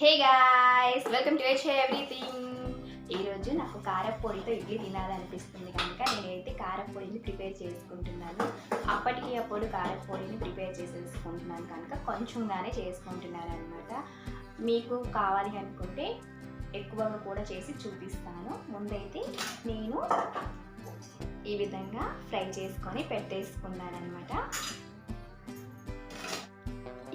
Hey guys welcome to H everything ఈరోజు నాకు కారపొడితో ఇడ్లీ తినాలనిపిస్తుంది కనుక నేనైతే కారపొడిని ప్రిపేర్ చేసుకుంటున్నాను. అప్పటికి అప్పుడు కారపొడిని ప్రిపేర్ చేసేసుకుంటున్నాను కనుక కొంచెంగానే చేసుకుంటున్నాను అనమాట మీకు కావాలి అనుకుంటే ఎక్కువగా కూడా చేసి చూపిస్తాను. ముందైతే నేను ఈ విధంగా ఫ్రై చేసుకొని పెట్టేసుకున్నాను అనమాట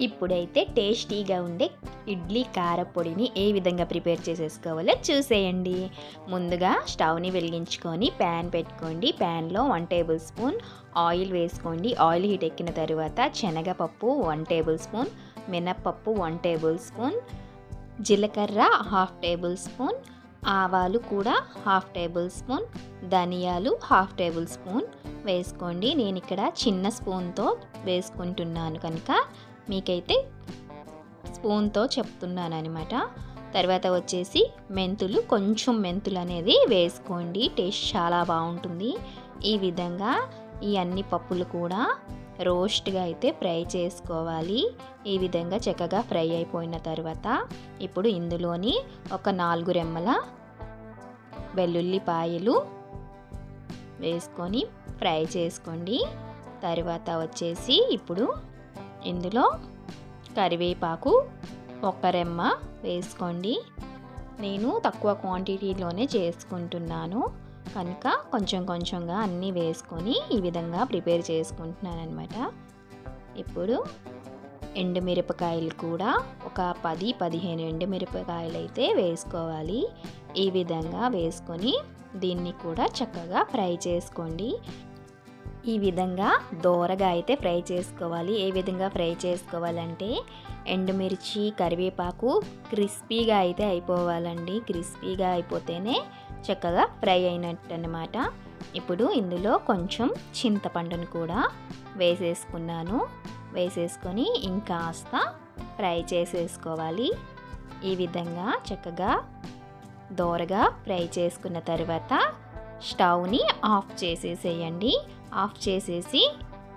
ఇప్పుడైతే టేస్టీగా ఉండే ఇడ్లీ కారపొడిని ఏ విధంగా ప్రిపేర్ చేసేసుకోవాలో చూసేయండి. ముందుగా స్టవ్ని వెలిగించుకొని ప్యాన్ పెట్టుకోండి. ప్యాన్లో వన్ టేబుల్ స్పూన్ ఆయిల్ వేసుకోండి. ఆయిల్ హీట్ ఎక్కిన తర్వాత శనగపప్పు వన్ టేబుల్ స్పూన్ మినప్పప్పు వన్ టేబుల్ స్పూన్ జీలకర్ర హాఫ్ టేబుల్ స్పూన్ ఆవాలు కూడా హాఫ్ టేబుల్ స్పూన్ ధనియాలు హాఫ్ టేబుల్ స్పూన్ వేసుకోండి. నేను ఇక్కడ చిన్న స్పూన్తో వేసుకుంటున్నాను కనుక మీకైతే స్పూన్తో చెప్తున్నాను అనమాట తర్వాత వచ్చేసి మెంతులు కొంచెం మెంతులు అనేది వేసుకోండి టేస్ట్ చాలా బాగుంటుంది. ఈ విధంగా ఈ అన్ని పప్పులు కూడా రోస్ట్గా అయితే ఫ్రై చేసుకోవాలి. ఈ విధంగా చక్కగా ఫ్రై అయిపోయిన తర్వాత ఇప్పుడు ఇందులోని ఒక నాలుగు రెమ్మల వెల్లుల్లిపాయలు వేసుకొని ఫ్రై చేసుకోండి. తర్వాత వచ్చేసి ఇప్పుడు ఇందులో కరివేపాకు ఒక రెమ్మ వేసుకోండి. నేను తక్కువ క్వాంటిటీలోనే చేసుకుంటున్నాను. కనుక కొంచెం కొంచెంగా అన్నీ వేసుకొని ఈ విధంగా ప్రిపేర్ చేసుకుంటున్నాను అనమాట ఇప్పుడు ఎండుమిరపకాయలు కూడా ఒక పది పదిహేను ఎండుమిరపకాయలు అయితే వేసుకోవాలి. ఈ విధంగా వేసుకొని దీన్ని కూడా చక్కగా ఫ్రై చేసుకోండి. ఈ విధంగా దోరగా అయితే ఫ్రై చేసుకోవాలి. ఏ విధంగా ఫ్రై చేసుకోవాలంటే ఎండుమిర్చి కరివేపాకు క్రిస్పీగా అయితే అయిపోవాలండి. క్రిస్పీగా అయిపోతేనే చక్కగా ఫ్రై అయినట్టు అనమాట ఇప్పుడు ఇందులో కొంచెం చింతపండును కూడా వేసేసుకున్నాను. వేసేసుకొని ఇంకాస్త ఫ్రై చేసేసుకోవాలి. ఈ విధంగా చక్కగా దోరగా ఫ్రై చేసుకున్న తర్వాత స్టవ్ని ఆఫ్ చేసేసేయండి. ఆఫ్ చేసేసి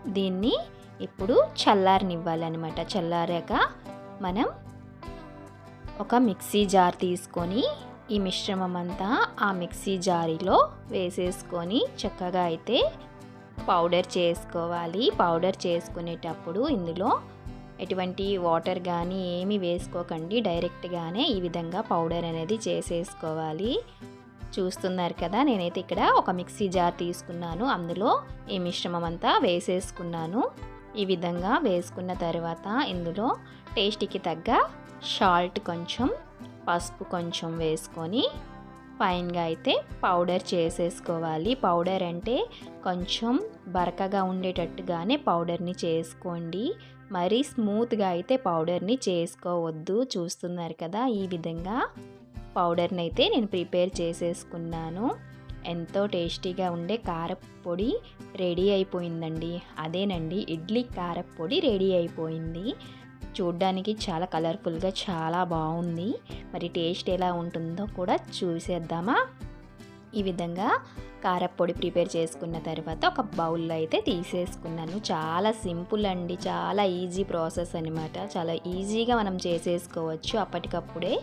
దీన్ని ఇప్పుడు చల్లారనివ్వాలన్నమాట. చల్లారాక మనం ఒక మిక్సీ జార్ తీసుకొని ఈ మిశ్రమం అంతా ఆ మిక్సీ జారీలో వేసేసుకొని చక్కగా అయితే పౌడర్ చేసుకోవాలి. పౌడర్ చేసుకునేటప్పుడు ఇందులో ఎటువంటి వాటర్ కానీ ఏమి వేసుకోకండి. డైరెక్ట్గానే ఈ విధంగా పౌడర్ అనేది చేసేసుకోవాలి. చూస్తున్నారు కదా నేనైతే ఇక్కడ ఒక మిక్సీ జార్ తీసుకున్నాను. అందులో ఈ మిశ్రమం అంతా వేసేసుకున్నాను. ఈ విధంగా వేసుకున్న తర్వాత ఇందులో టేస్ట్కి తగ్గ సాల్ట్ కొంచెం పసుపు కొంచెం వేసుకొని ఫైన్గా అయితే పౌడర్ చేసేసుకోవాలి. పౌడర్ అంటే కొంచెం బరకగా ఉండేటట్టుగానే పౌడర్ని చేసుకోండి. మరీ స్మూత్గా అయితే పౌడర్ని చేసుకోవద్దు. చూస్తున్నారు కదా ఈ విధంగా పౌడర్ని అయితే నేను ప్రిపేర్ చేసేసుకున్నాను. ఎంతో టేస్టీగా ఉండే కారపొడి రెడీ అయిపోయిందండి. అదేనండి ఇడ్లీ కారపొడి రెడీ అయిపోయింది. చూడ్డానికి చాలా కలర్ఫుల్గా చాలా బాగుంది. మరి టేస్ట్ ఎలా ఉంటుందో కూడా చూసేద్దామా? ఈ విధంగా కారపొడి ప్రిపేర్ చేసుకున్న తర్వాత ఒక బౌల్లో అయితే తీసేసుకున్నాను. చాలా సింపుల్ అండి చాలా ఈజీ ప్రాసెస్ అనమాట చాలా ఈజీగా మనం చేసేసుకోవచ్చు అప్పటికప్పుడే.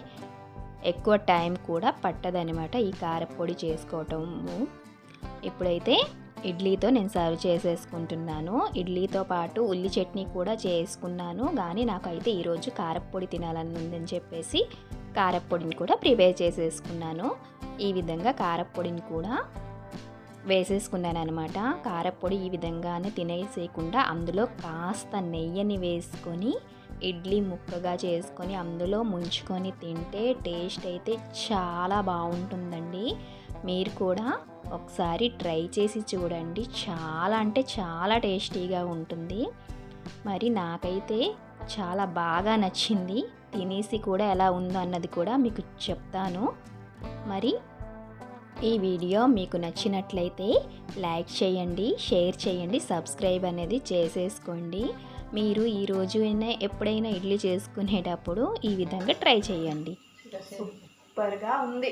ఎక్కువ టైం కూడా పట్టదనమాట ఈ కారపొడి చేసుకోవటము. ఇప్పుడైతే ఇడ్లీతో నేను సర్వ్ చేసేసుకుంటున్నాను. ఇడ్లీతో పాటు ఉల్లి చట్నీ కూడా చేసుకున్నాను. కానీ నాకైతే ఈరోజు కారపొడి తినాలని ఉందని చెప్పేసి కారపొడిని కూడా ప్రిపేర్ చేసేసుకున్నాను. ఈ విధంగా కారపొడిని కూడా వేసేసుకున్నాను అనమాట కారపొడి ఈ విధంగానే తినేసేయకుండా అందులో కాస్త నెయ్యిని వేసుకొని ఇడ్లీ ముక్కగా చేసుకొని అందులో ముంచుకొని తింటే టేస్ట్ అయితే చాలా బాగుంటుందండి. మీరు కూడా ఒకసారి ట్రై చేసి చూడండి. చాలా అంటే చాలా టేస్టీగా ఉంటుంది. మరి నాకైతే చాలా బాగా నచ్చింది. తినేసి కూడా ఎలా ఉందో అన్నది కూడా మీకు చెప్తాను. మరి ఈ వీడియో మీకు నచ్చినట్లయితే లైక్ చేయండి షేర్ చేయండి సబ్స్క్రైబ్ అనేది చేసేసుకోండి. మీరు ఈ రోజు అయినా ఎప్పుడైనా ఇడ్లీ చేసుకునేటప్పుడు ఈ విధంగా ట్రై చేయండి. సూపర్గా ఉంది.